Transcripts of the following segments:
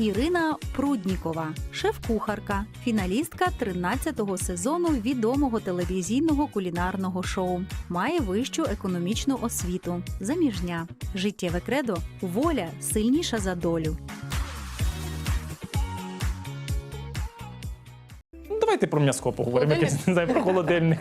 Ірина Пруднікова, шеф-кухарка, фіналістка 13-го сезону відомого телевізійного кулінарного шоу. Має вищу економічну освіту, заміжня, життєве кредо, воля сильніша за долю. Давайте про м'яско поговоримо. Якесь, не знаю, про холодильник,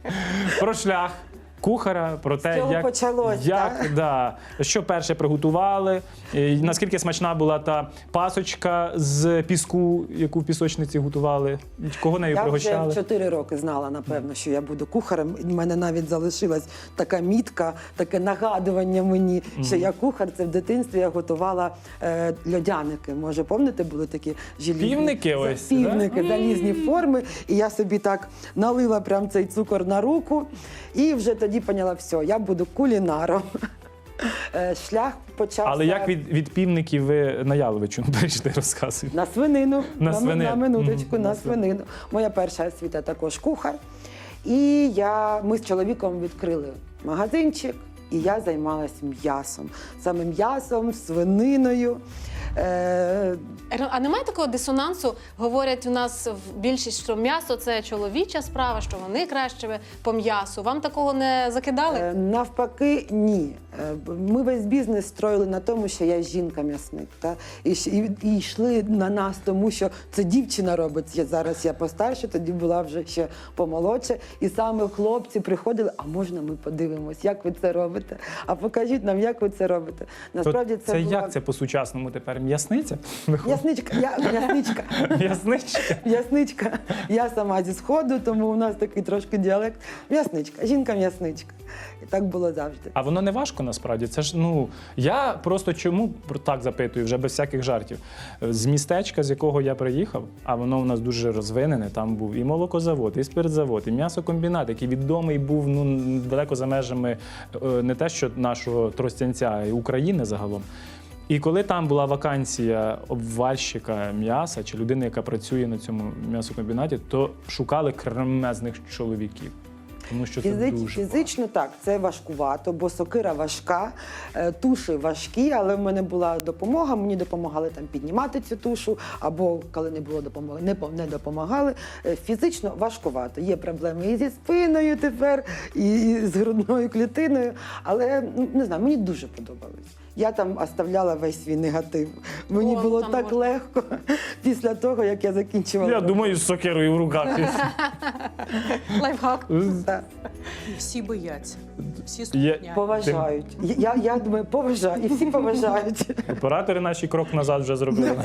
про шлях. Кухара, про те, чого як, почалось, як так? да, що перше приготували, і наскільки смачна була та пасочка з піску, яку в пісочниці готували, кого нею Я вже пригощали. в 4 роки знала, напевно, що я буду кухарем. У мене навіть залишилась така мітка, таке нагадування мені, що я кухар. Це в дитинстві я готувала е, льодяники. Може, пам'ятаєте, були такі желізні Півники ось, півники, залізні форми. І я собі так налила прям цей цукор на руку, і вже тоді поняла, все, я буду кулінаром. Е, Шлях почався Але як від, від півників ви на Яловичу перейшли, розказують. На свинину. На свинину. на минуточку, Мгм, на на свинину. Моя перша освіта також кухар. І я, ми з чоловіком відкрили магазинчик, і я займалась м'ясом. Саме м'ясом, свининою. Е, А немає такого дисонансу? Говорять у нас в більшість, що м'ясо це чоловіча справа, що вони краще по м'ясу. Вам такого не закидали? Е, Навпаки, ні. Е, Ми весь бізнес строїли на тому, що я жінка-м'ясник. Та? І, і, і йшли на нас, тому що це дівчина робить. Я, зараз я постарше, тоді була вже ще помолодше. І саме хлопці приходили, а можна ми подивимось, як ви це робите? А покажіть нам, як ви це робите. Насправді це, це була... як це по-сучасному тепер? М'ясниця? М'ясничка, я, м'ясничка. М'ясничка? М'ясничка. Я сама зі сходу, тому у нас такий трошки діалект. М'ясничка, жінка-м'ясничка. І так було завжди. А воно не важко насправді. Це ж ну я просто чому так запитую, вже без всяких жартів. З містечка, з якого я приїхав, а воно у нас дуже розвинене. Там був і молокозавод, і спиртзавод, і м'ясокомбінат, який відомий був ну далеко за межами е, не те, що нашого Тростянця, а й України загалом. І коли там була вакансія обвальщика м'яса чи людини, яка працює на цьому м'ясокомбінаті, то шукали кремезних чоловіків. Тому що це Фізич, дуже фізично так, це важкувато, бо сокира важка, е, туші важкі, але в мене була допомога. Мені допомагали там піднімати цю тушу, або коли не було допомоги, не, по- не допомагали. Е, Фізично важкувато. Є проблеми і зі спиною тепер, і, і з грудною клітиною. Але ну, не знаю, мені дуже подобалось. Я там оставляла весь свій негатив. Мені О, було так можна. легко після того, як я закінчувала. Я думаю, з сокерою в руках. Лайфхак. Всі бояться. Всі Є- Поважають. Я, я думаю, поважаю, і всі поважають. Оператори наші крок назад вже зробили.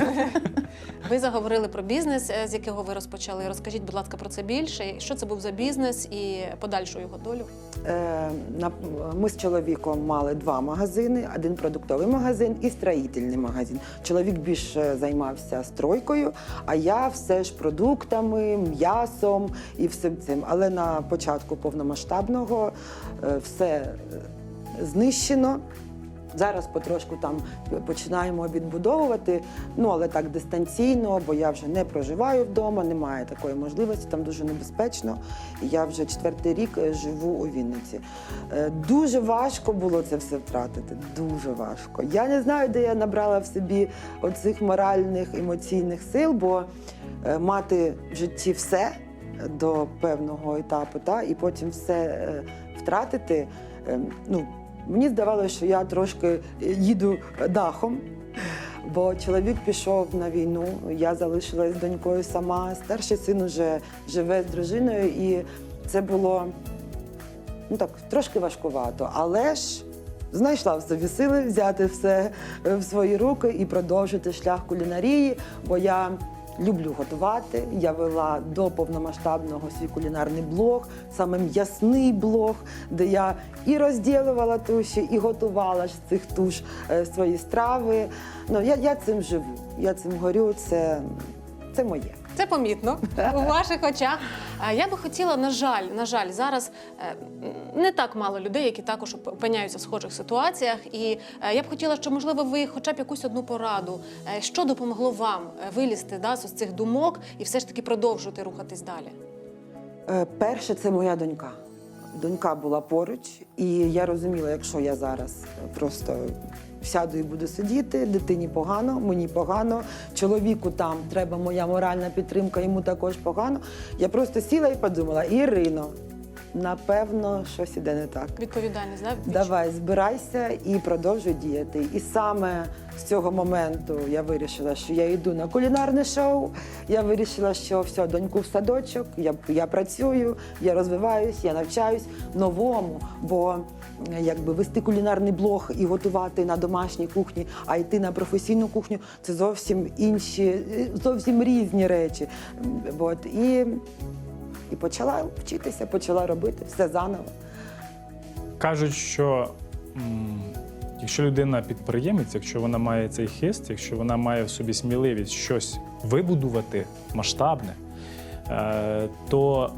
Ви заговорили про бізнес, е, з якого ви розпочали. Розкажіть, будь ласка, про це більше. Що це був за бізнес і подальшу його долю? Е, на- Ми з чоловіком мали два магазини: один продуктовий магазин і строїтельний магазин. Чоловік більше займався стройкою, а я все ж продуктами, м'ясом і всім цим. Але на початку повномасштабного е, все е, знищено. Зараз потрошку там починаємо відбудовувати, ну але так дистанційно, бо я вже не проживаю вдома, немає такої можливості, там дуже небезпечно. Я вже четвертий рік е, живу у Вінниці. Е, Дуже важко було це все втратити. Дуже важко. Я не знаю, де я набрала в собі оцих моральних емоційних сил, бо мати в житті все до певного етапу, та і потім все е, втратити. е, Ну, Мені здавалося, що я трошки їду дахом, бо чоловік пішов на війну, я залишилась з донькою сама. Старший син уже живе з дружиною, і це було ну так, трошки важкувато. Але ж знайшла в собі сили взяти все е, в свої руки і продовжити шлях кулінарії, бо я. Люблю готувати. Я вела до повномасштабного свій кулінарний блог, саме м'ясний блог, де я і розділувала туші, і готувала з цих туш е, свої страви. Ну я, я цим живу. Я цим горю. Це, це моє. Це помітно у ваших очах. Я би хотіла, на жаль, на жаль, зараз е, не так мало людей, які також опиняються в схожих ситуаціях. І е, я б хотіла, щоб можливо ви хоча б якусь одну пораду, е, що допомогло вам е, вилізти да, з цих думок і все ж таки продовжувати рухатись далі. Е, Перше, це моя донька. Донька була поруч, і я розуміла, якщо я зараз просто сяду і буду сидіти, дитині погано, мені погано, чоловіку там треба моя моральна підтримка, йому також погано. Я просто сіла і подумала: Ірино, напевно, щось іде не так. Відповідальність, да? Давай, збирайся і продовжуй діяти. І саме з цього моменту я вирішила, що я йду на кулінарне шоу. Я вирішила, що все, доньку в садочок, я, я працюю, я розвиваюсь, я навчаюсь новому, бо якби вести кулінарний блог і готувати на домашній кухні, а йти на професійну кухню це зовсім інші, е, зовсім різні речі. От, і, і почала вчитися, почала робити все заново. Кажуть, що м, якщо людина підприємець, якщо вона має цей хист, якщо вона має в собі сміливість щось вибудувати масштабне, е, то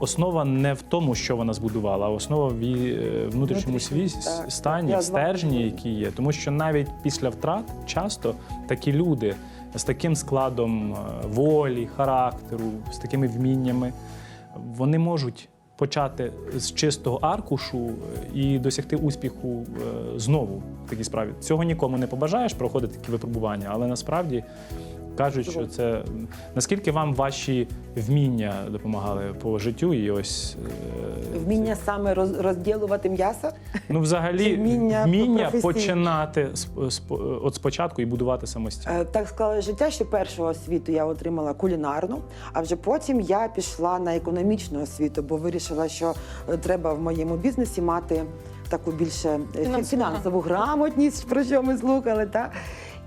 основа не в тому, що вона збудувала, а основа в її е, внутрішньому свій так. стані, Я в з вами стержні, які є. Тому що навіть після втрат часто такі люди з таким складом е, волі, характеру, з такими вміннями, вони можуть почати з чистого аркушу е, і досягти успіху е, знову в такій справі. Цього нікому не побажаєш проходити такі випробування, але насправді кажуть, що це наскільки вам ваші вміння допомагали по життю, і ось е, Вміння саме роз, розділувати м'ясо. ну взагалі вміння вміння починати от спочатку і будувати самостійно. Е, Так склалося життя, що першу освіту я отримала кулінарну, а вже потім я пішла на економічну освіту, бо вирішила, що е, треба в моєму бізнесі мати таку більше Фінансову фінансову грамотність, про що ми слухали. Та?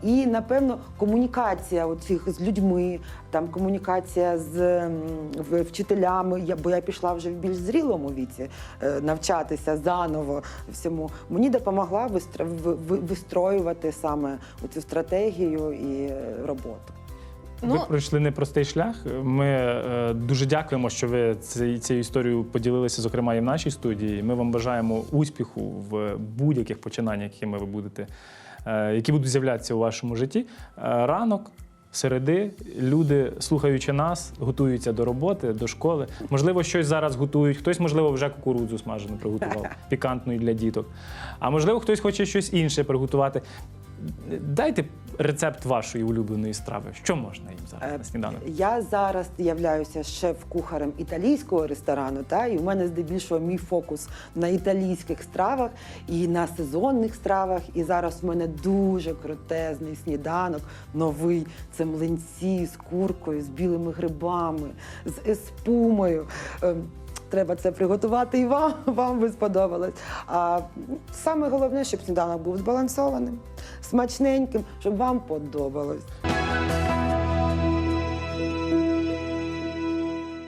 І напевно комунікація оцих з людьми, там комунікація з вчителями. Я бо я пішла вже в більш зрілому віці е, навчатися заново всьому. Мені допомогла вистро- ви- ви- вистроювати саме цю стратегію і е, роботу. Ну, пройшли непростий шлях. Ми е, дуже дякуємо, що ви цей- цією історією поділилися, зокрема, і в нашій студії. Ми вам бажаємо успіху в будь-яких починаннях, якими ви будете, які будуть з'являтися у вашому житті. Е, ранок. Середи люди, слухаючи нас, готуються до роботи, до школи. Можливо, щось зараз готують. Хтось, можливо, вже кукурудзу смажену приготував, пікантну для діток. А можливо, хтось хоче щось інше приготувати. Дайте рецепт вашої улюбленої страви. Що можна їм зараз Е, на сніданок? Я зараз являюся шеф-кухарем італійського ресторану, та і в мене здебільшого мій фокус на італійських стравах і на сезонних стравах. І зараз в мене дуже крутезний сніданок, новий. Це млинці з куркою, з білими грибами, з еспумою. Треба це приготувати і вам, вам би сподобалось. А саме головне, щоб сніданок був збалансованим, смачненьким, щоб вам подобалось.